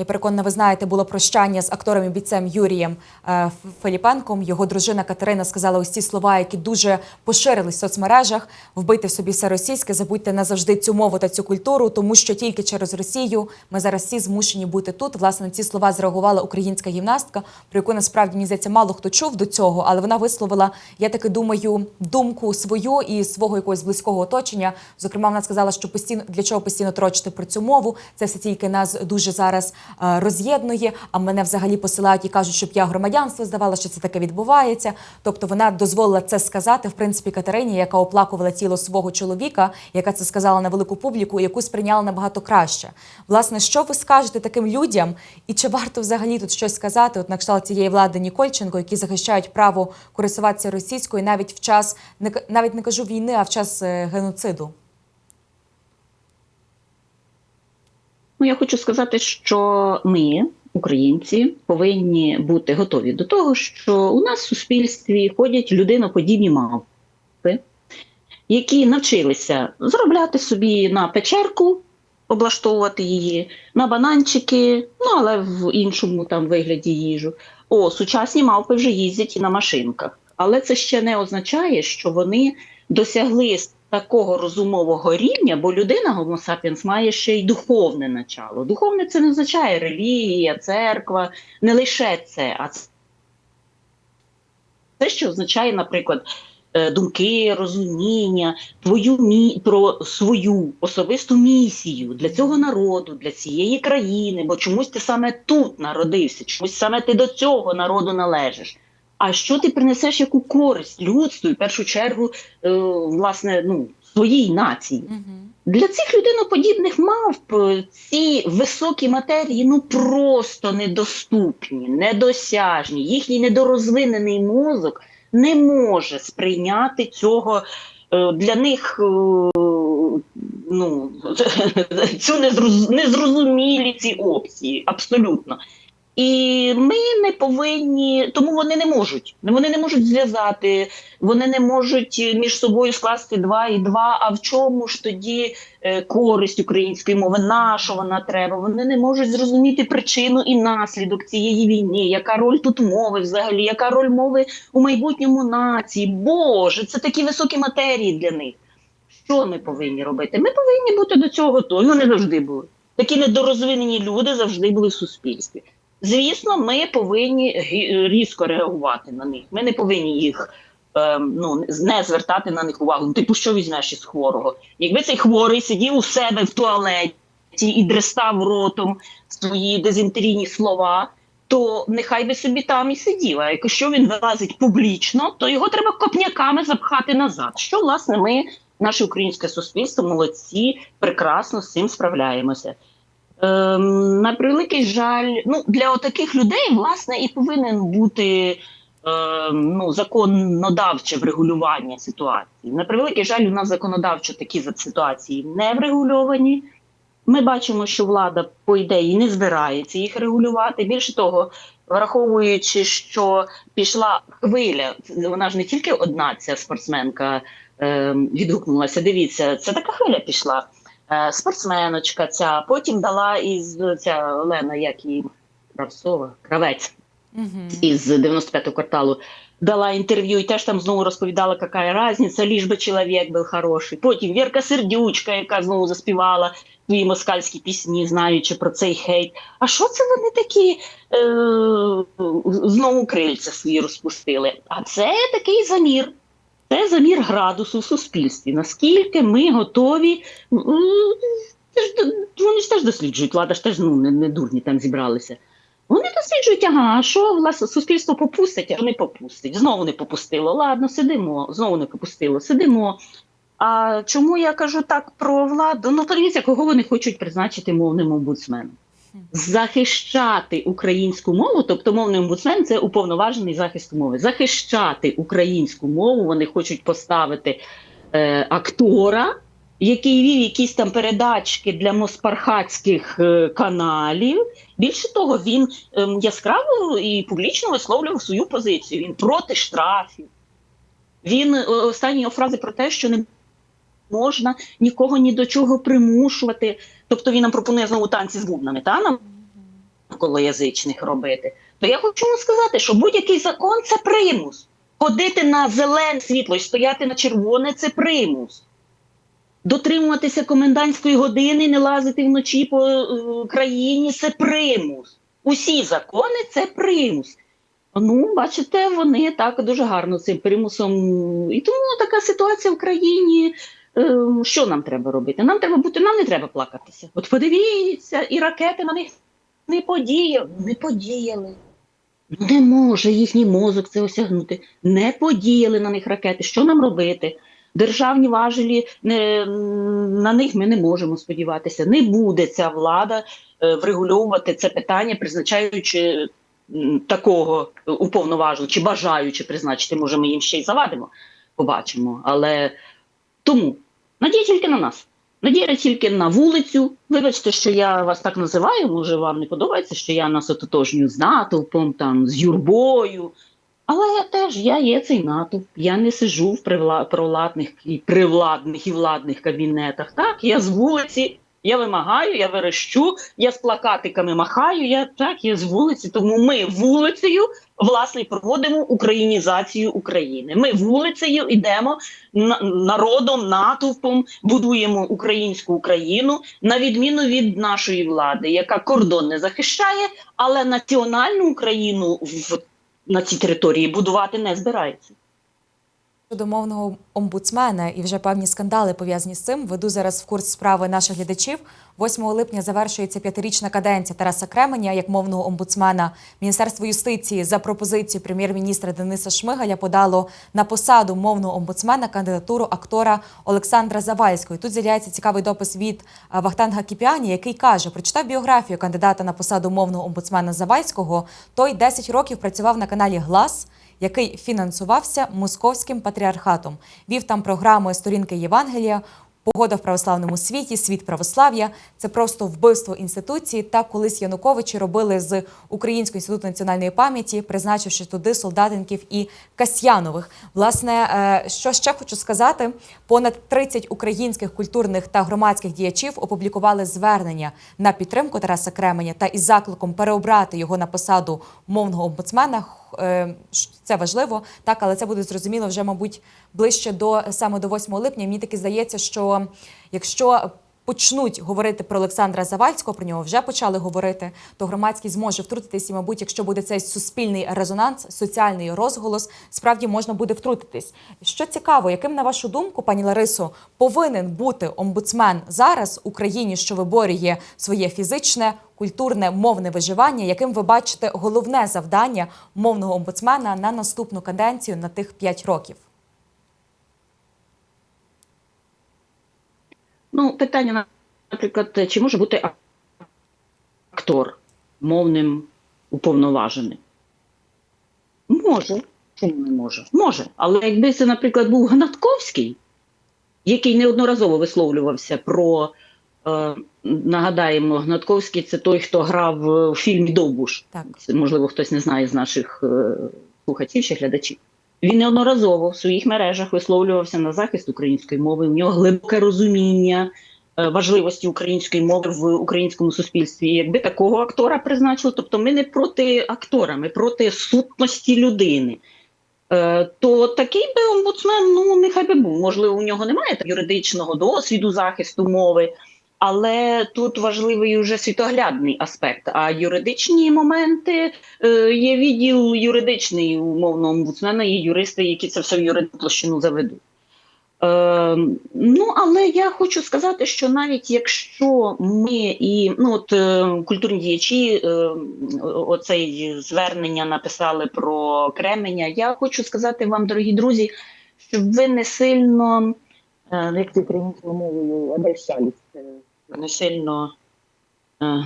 Я переконана, ви знаєте, було прощання з актором і бійцем Юрієм е, Ф- Филіпенком. Його дружина Катерина сказала ось ці слова, які дуже поширились в соцмережах. Вбити в собі все російське, забудьте назавжди цю мову та цю культуру, тому що тільки через Росію ми зараз всі змушені бути тут. Власне, на ці слова зреагувала українська гімнастка, про яку насправді мені здається, мало хто чув до цього, але вона висловила, я таки думаю, думку свою і свого якогось близького оточення. Зокрема, вона сказала, що постійно для чого постійно трочити про цю мову. Це все тільки нас дуже зараз роз'єднує. А мене взагалі посилають і кажуть, щоб я громадянство здавала, що це таке відбувається. Тобто вона дозволила це сказати в принципі Катерині, яка оплакувала тіло свого чоловіка, яка це сказала на велику публіку, яку сприйняла набагато краще. Власне, що ви скажете таким людям, і чи варто взагалі тут щось сказати? От на кшталт цієї влади Нікольченко, які захищають право користуватися російською навіть в час не навіть не кажу війни, а в час е, геноциду. Ну, я хочу сказати, що ми, українці, повинні бути готові до того, що у нас в суспільстві ходять людиноподібні мавпи, які навчилися заробляти собі на печерку, облаштовувати її, на бананчики, ну але в іншому там вигляді їжу. О, сучасні мавпи вже їздять і на машинках. Але це ще не означає, що вони досягли такого розумового рівня, бо людина Homo sapiens має ще й духовне начало. Духовне це не означає релігія, церква, не лише це, а це що означає, наприклад, е, думки, розуміння, твою мі... про свою особисту місію для цього народу, для цієї країни, бо чомусь ти саме тут народився, чомусь саме ти до цього народу належиш. А що ти принесеш яку користь людству, і в першу чергу, е, власне, ну, своїй нації? Угу. Для цих людиноподібних мавп е, ці високі матерії ну просто недоступні, недосяжні. Їхній недорозвинений мозок не може сприйняти цього. Е, Для них е, ну, цю незроз- незрозумілі ці опції, абсолютно. І ми не повинні, тому вони не можуть. Вони не можуть зв'язати, вони не можуть між собою скласти два і два. А в чому ж тоді е, користь української мови? На що вона треба? Вони не можуть зрозуміти причину і наслідок цієї війни. Яка роль тут мови взагалі? Яка роль мови у майбутньому нації? Боже, це такі високі матерії для них. Що ми повинні робити? Ми повинні бути до цього готові. Вони завжди були. Такі недорозвинені люди завжди були в суспільстві. Звісно, ми повинні різко реагувати на них. Ми не повинні їх ем, ну, не звертати на них увагу. Ну, типу, що візьмеш із хворого? Якби цей хворий сидів у себе в туалеті і дрестав ротом свої дезінтерійні слова, то нехай би собі там і сидів. А якщо він вилазить публічно, то його треба копняками запхати назад. Що, власне, ми, наше українське суспільство, молодці, прекрасно з цим справляємося. Ем, на превеликий жаль, ну для таких людей власне і повинен бути ем, ну, законодавче врегулювання ситуації. На превеликий жаль, у нас законодавчо такі ситуації не врегульовані. Ми бачимо, що влада, по ідеї, не збирається їх регулювати. Більше того, враховуючи, що пішла хвиля, вона ж не тільки одна ця спортсменка ем, відгукнулася. Дивіться, це така хвиля пішла е, спортсменочка ця, потім дала із ця Олена, як її Кравцова, кравець Угу. із 95-го кварталу, дала інтерв'ю і теж там знову розповідала, яка різниця, ліж би чоловік був хороший. Потім Вірка Сердючка, яка знову заспівала свої москальські пісні, знаючи про цей хейт. А що це вони такі е, знову крильця свої розпустили? А це такий замір. Це замір градусу в суспільстві. Наскільки ми готові. вони ж теж досліджують, влада ж теж ну, не, не дурні там зібралися. Вони досліджують, ага, а що власне суспільство попустить, а не попустить. Знову не попустило. Ладно, сидимо, знову не попустило, сидимо. А чому я кажу так про владу? Ну, подивіться, кого вони хочуть призначити мовним омбудсменом. Захищати українську мову, тобто мовний омбудсмен це уповноважений захист мови. Захищати українську мову вони хочуть поставити е, актора, який вів якісь там передачки для моспархатських е, каналів. Більше того, він ем, яскраво і публічно висловлював свою позицію. Він проти штрафів. Він е, останні його фрази про те, що не можна нікого ні до чого примушувати. Тобто він нам пропонує знову танці з бубнами. Та? Нам навколоязичних робити, то я хочу вам сказати, що будь-який закон це примус. Ходити на зелене світло і стояти на червоне це примус. Дотримуватися комендантської години, не лазити вночі по е, країні це примус. Усі закони це примус. Ну, бачите, вони так дуже гарно цим примусом. І тому така ситуація в країні. Е, Що нам треба робити? Нам треба бути, нам не треба плакатися. От подивіться, і ракети на них не подіяли. Не подіяли. Не може їхній мозок це осягнути. Не подіяли на них ракети. Що нам робити? Державні важелі не, на них ми не можемо сподіватися. Не буде ця влада е, врегульовувати це питання, призначаючи такого уповноваженого чи бажаючи призначити, може, ми їм ще й завадимо, побачимо. Але тому надія тільки на нас. Надія тільки на вулицю. Вибачте, що я вас так називаю. Може, вам не подобається, що я нас ототожнюю з натовпом, там з юрбою. Але я теж я є цей натовп. Я не сижу в привла- провладних і привладних і владних кабінетах. Так, я з вулиці, я вимагаю, я верещу, я з плакатиками махаю. Я так, я з вулиці. Тому ми вулицею власне проводимо українізацію України. Ми вулицею йдемо народом, натовпом, будуємо українську Україну на відміну від нашої влади, яка кордон не захищає, але національну Україну в на цій території будувати не збирається. Щодо мовного омбудсмена і вже певні скандали пов'язані з цим. Веду зараз в курс справи наших глядачів. 8 липня завершується п'ятирічна каденція Тараса Кременя як мовного омбудсмена. Міністерство юстиції за пропозицією прем'єр-міністра Дениса Шмигаля подало на посаду мовного омбудсмена кандидатуру актора Олександра Завальського. Тут з'являється цікавий допис від Вахтанга Кіпіані, який каже: прочитав біографію кандидата на посаду мовного омбудсмена Завальського. Той 10 років працював на каналі Глас який фінансувався московським патріархатом. Вів там програми сторінки Євангелія. Погода в православному світі, світ православ'я це просто вбивство інституції. Так колись Януковичі робили з Українського інституту національної пам'яті, призначивши туди солдатинків і Касьянових. Власне, е, що ще хочу сказати: понад 30 українських культурних та громадських діячів опублікували звернення на підтримку Тараса Кременя та із закликом переобрати його на посаду мовного омбудсмена. Е, Це важливо, так, але це буде зрозуміло вже, мабуть, ближче до саме до 8 липня. Мені таки здається, що якщо почнуть говорити про Олександра Завальського, про нього вже почали говорити, то громадськість зможе втрутитись, і, мабуть, якщо буде цей суспільний резонанс, соціальний розголос, справді можна буде втрутитись. Що цікаво, яким на вашу думку, пані Ларисо, повинен бути омбудсмен зараз Україні, що виборює своє фізичне, культурне, мовне виживання, яким ви бачите головне завдання мовного омбудсмена на наступну каденцію на тих 5 років? Ну, питання, наприклад, чи може бути актор мовним уповноваженим? Може. Чому не може? Може. Але якби це, наприклад, був Гнатковський, який неодноразово висловлювався про. Е, нагадаємо, Гнатковський це той, хто грав у фільмі Довбуш. Так. Можливо, хтось не знає з наших е, слухачів чи глядачів. Він неодноразово в своїх мережах висловлювався на захист української мови. У нього глибоке розуміння е, важливості української мови в українському суспільстві. Якби такого актора призначили, тобто ми не проти актора, ми проти сутності людини. Е, То такий би омбудсмен, ну нехай би був. Можливо, у нього немає юридичного досвіду захисту мови, але тут важливий вже світоглядний аспект. А юридичні моменти е, є відділ юридичний у мовного омбудсмена, є юристи, які це все в юридичну площину заведуть. Е, ну, але я хочу сказати, що навіть якщо ми і ну от е, культурні діячі е, оцей звернення написали про Кременя, я хочу сказати вам, дорогі друзі, щоб ви не сильно, е, як це українською мовою, обольщались, е, не сильно. Е,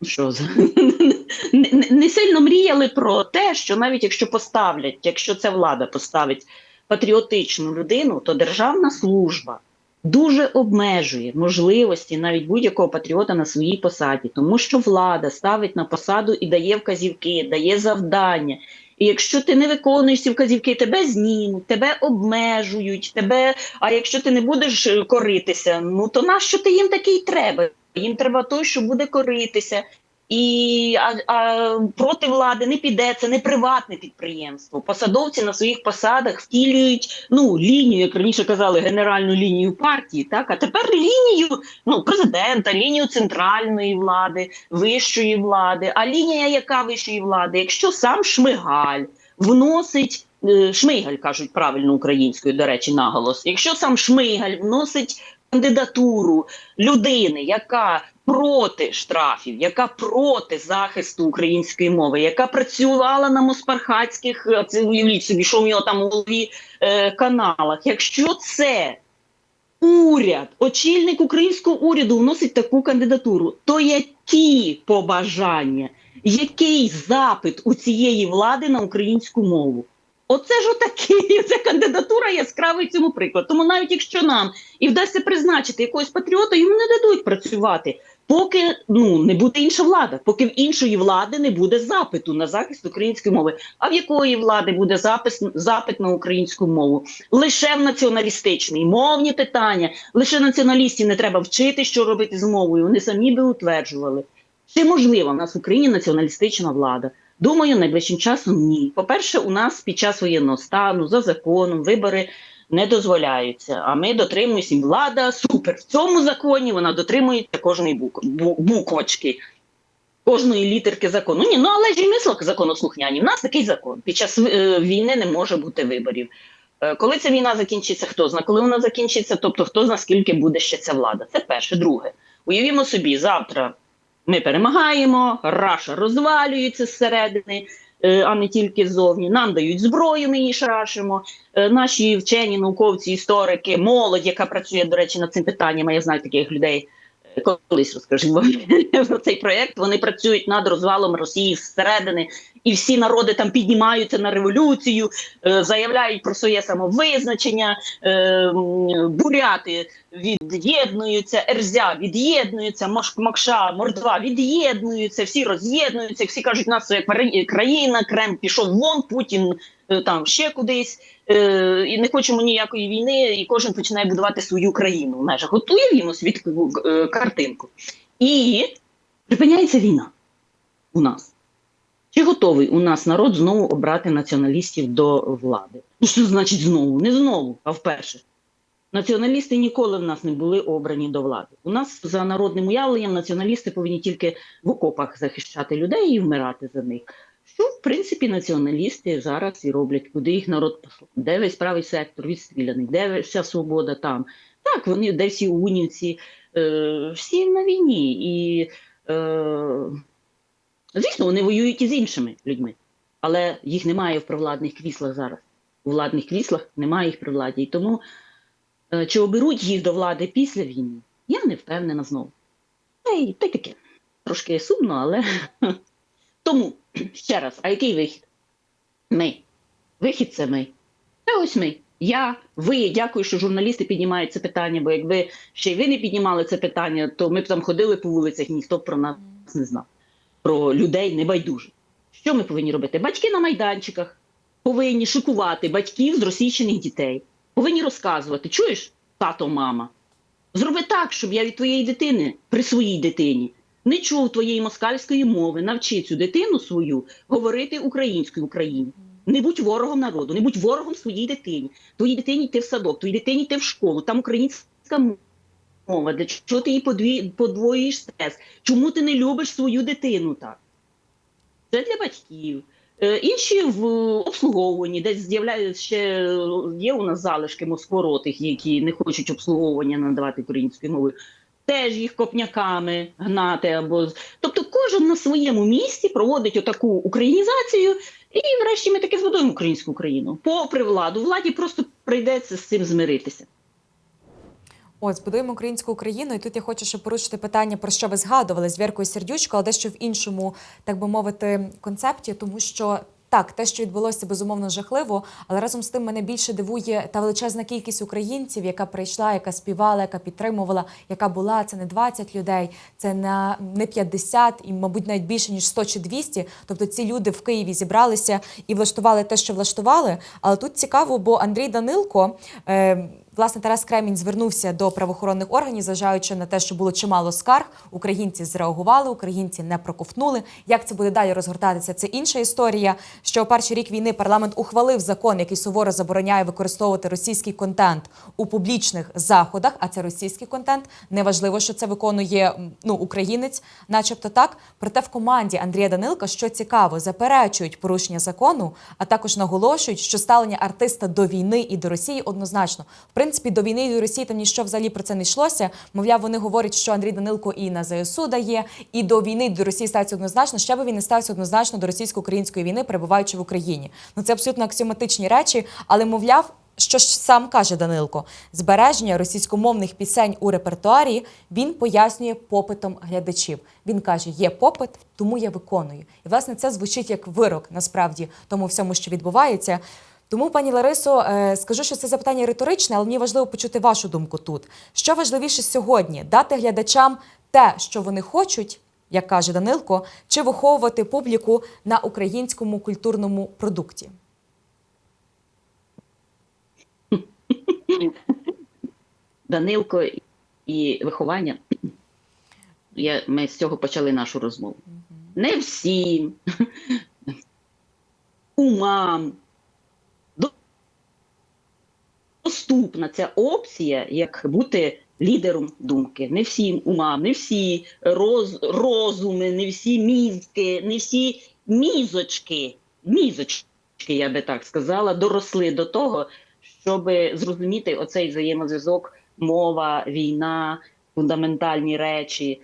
ну, що не- не сильно мріяли про те, що навіть якщо поставлять, якщо ця влада поставить патріотичну людину, то державна служба дуже обмежує можливості навіть будь-якого патріота на своїй посаді, тому що влада ставить на посаду і дає вказівки, дає завдання. І якщо ти не виконуєш ці вказівки, тебе знімуть, тебе обмежують, тебе. А якщо ти не будеш е, коритися, ну то нащо ти їм такий треба? Їм треба той, що буде коритися. І а, а проти влади не піде, це не приватне підприємство. Посадовці на своїх посадах втілюють ну лінію, як раніше казали, генеральну лінію партії. Так а тепер лінію ну президента, лінію центральної влади, вищої влади. А лінія яка вищої влади? Якщо сам Шмигаль вносить. е, Шмигаль кажуть правильно українською, до речі, наголос. Якщо сам Шмигаль вносить кандидатуру людини, яка проти штрафів, яка проти захисту української мови, яка працювала на моспархатських, е, це уявіть собі, що в нього там у голові е, каналах. Якщо це уряд, очільник українського уряду вносить таку кандидатуру, то які побажання, який запит у цієї влади на українську мову? Оце ж отакий, це кандидатура яскравий цьому приклад. Тому навіть якщо нам і вдасться призначити якогось патріота, йому не дадуть працювати, поки ну не буде інша влада, поки в іншої влади не буде запиту на захист української мови. А в якої влади буде запис запит на українську мову? Лише в націоналістичній мовні питання, лише націоналістів не треба вчити, що робити з мовою. Вони самі би утверджували. Чи можлива в нас в Україні націоналістична влада? Думаю, найближчим часом ні. По-перше, у нас під час воєнного стану за законом вибори не дозволяються. А ми дотримуємося влада супер. В цьому законі вона дотримується кожної бук... буквочки, кожної літерки закону. Ні, ну але ж і ми слух- законослухняні. В нас такий закон. Під час е, війни не може бути виборів. Е, Коли ця війна закінчиться, хто зна, коли вона закінчиться, тобто хто зна, скільки буде ще ця влада. Це перше. Друге. Уявімо собі, завтра ми перемагаємо, Раша розвалюється зсередини, е, а не тільки ззовні. Нам дають зброю, ми її шарашимо. Е, Наші вчені, науковці, історики, молодь, яка працює, до речі, над цим питанням, я знаю таких людей. Колись розкажу вам про цей проєкт. Вони працюють над розвалом Росії зсередини, і всі народи там піднімаються на революцію, е, заявляють про своє самовизначення, е, буряти від'єднуються, Ерзя від'єднуються, Макша, Мордва від'єднуються, всі роз'єднуються, всі кажуть, нас своя країна, Крем пішов вон, Путін там ще кудись, е, і не хочемо ніякої війни, і кожен починає будувати свою країну в межах. От уявімо собі е, картинку. І припиняється війна у нас. Чи готовий у нас народ знову обрати націоналістів до влади? Ну, що значить знову? Не знову, а вперше. Націоналісти ніколи в нас не були обрані до влади. У нас за народним уявленням націоналісти повинні тільки в окопах захищати людей і вмирати за них. Що, в принципі, націоналісти зараз і роблять, куди їх народ послав. Де весь правий сектор відстріляний, де вся свобода там. Так, вони де всі унівці, е, всі на війні. І, е, звісно, вони воюють і з іншими людьми, але їх немає в провладних кріслах зараз. У владних кріслах немає їх при владі. І тому Е, Чи оберуть їх до влади після війни? Я не впевнена знову. Та й та й таке. Трошки сумно, але тому ще раз, а який вихід? Ми. Вихід це ми. Та ось ми. Я, ви, дякую, що журналісти піднімають це питання, бо якби ще й ви не піднімали це питання, то ми б там ходили по вулицях, і ніхто б про нас не знав. Про людей небайдужих. Що ми повинні робити? Батьки на майданчиках повинні шокувати батьків з російщених дітей повинні розказувати: чуєш, тато, мама, зроби так, щоб я від твоєї дитини при своїй дитині не чув твоєї москальської мови, навчи цю дитину свою говорити українською в Україні. Не будь ворогом народу, не будь ворогом своїй дитині. Твоїй дитині йти в садок, твоїй дитині йти в школу, там українська мова. Для чого ти її подві- подвоюєш стрес? Чому ти не любиш свою дитину так? Це для батьків. Е, Інші в обслуговуванні, десь з'являються ще є у нас залишки москворотих, які не хочуть обслуговування надавати українською мовою. Теж їх копняками гнати або тобто кожен на своєму місці проводить отаку українізацію, і врешті ми таки збудуємо українську країну. Попри владу, владі просто прийдеться з цим змиритися. От, збудуємо українську Україну, і тут я хочу ще порушити питання, про що ви згадували з Віркою Сердючко, але дещо в іншому, так би мовити, концепті, тому що. Так, те, що відбулося, безумовно жахливо, але разом з тим мене більше дивує та величезна кількість українців, яка прийшла, яка співала, яка підтримувала, яка була. Це не 20 людей, це не 50 і, мабуть, навіть більше ніж 100 чи 200. Тобто ці люди в Києві зібралися і влаштували те, що влаштували. Але тут цікаво, бо Андрій Данилко. Е, Власне, Тарас Кремінь звернувся до правоохоронних органів, зважаючи на те, що було чимало скарг. Українці зреагували, українці не проковтнули. Як це буде далі розгортатися? Це інша історія. Що перший рік війни парламент ухвалив закон, який суворо забороняє використовувати російський контент у публічних заходах. А це російський контент. Неважливо, що це виконує ну українець, начебто так. Проте в команді Андрія Данилка, що цікаво, заперечують порушення закону, а також наголошують, що ставлення артиста до війни і до Росії однозначно. В принципі, до війни до Росії там ніщо взагалі про це не йшлося. Мовляв, вони говорять, що Андрій Данилко і на ЗСУ дає, і до війни до Росії ставиться однозначно. Ще би він не стався однозначно до російсько-української війни, перебуваючи в Україні. Ну це абсолютно аксіоматичні речі, але мовляв. Що ж сам каже Данилко, збереження російськомовних пісень у репертуарі він пояснює попитом глядачів. Він каже: є попит, тому я виконую. І власне це звучить як вирок насправді тому всьому, що відбувається. Тому, пані Ларисо, е, скажу, що це запитання риторичне, але мені важливо почути вашу думку тут. Що важливіше сьогодні дати глядачам те, що вони хочуть, як каже Данилко, чи виховувати публіку на українському культурному продукті? Данилко і виховання. Я, ми з цього почали нашу розмову. Не всім умам до- доступна ця опція, як бути лідером думки. Не всім умам, не всі роз, розуми, не всі мізки, не всі мізочки, мізочки, я би так сказала, доросли до того, щоб зрозуміти оцей взаємозв'язок, мова, війна, фундаментальні речі.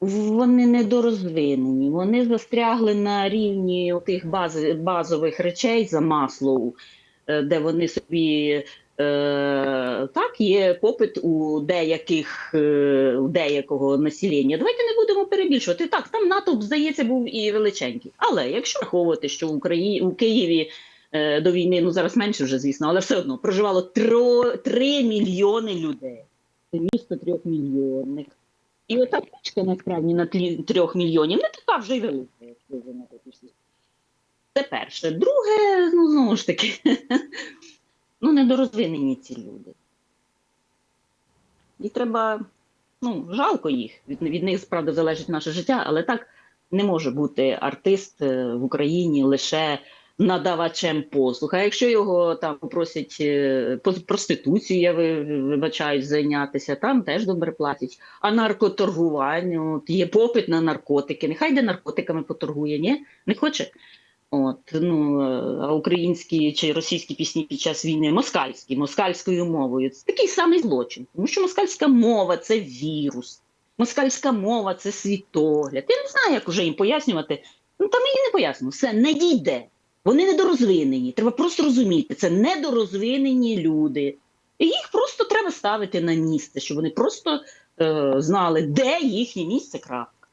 Вони недорозвинені, вони застрягли на рівні тих баз, базових речей за Маслоу, е, де вони собі так є попит у деяких е, у деякого населення. Давайте не будемо перебільшувати. Так, там натовп, здається, був і величенький. Але якщо враховувати, що в Україні у Києві е, до війни, ну зараз менше вже, звісно, але все одно проживало 3 мільйони людей. Це місто трьохмільйонник. І ота пачка насправді на тлі трьох мільйонів не така вже й велика, якщо вже на. Це перше. Друге, ну знову ж таки, ну недорозвинені ці люди. І треба, ну, жалко їх. Від, від них справді залежить наше життя, але так не може бути артист е, в Україні лише надавачем послуг. А якщо його там попросять е, проституцію, я ви- вибачаюсь, зайнятися, там теж добре платять. А наркоторгуванню, є попит на наркотики. Нехай де наркотиками поторгує, ні? Не хоче. От, ну, е, українські чи російські пісні під час війни москальські, москальською мовою. Це такий самий злочин. Тому що москальська мова це вірус. Москальська мова це світогляд. Я не знаю, як вже їм пояснювати. Ну, та ми не пояснимо. Все не дійде. Вони недорозвинені. Треба просто розуміти, це недорозвинені люди. І їх просто треба ставити на місце, щоб вони просто е, знали, де їхнє місце крапка.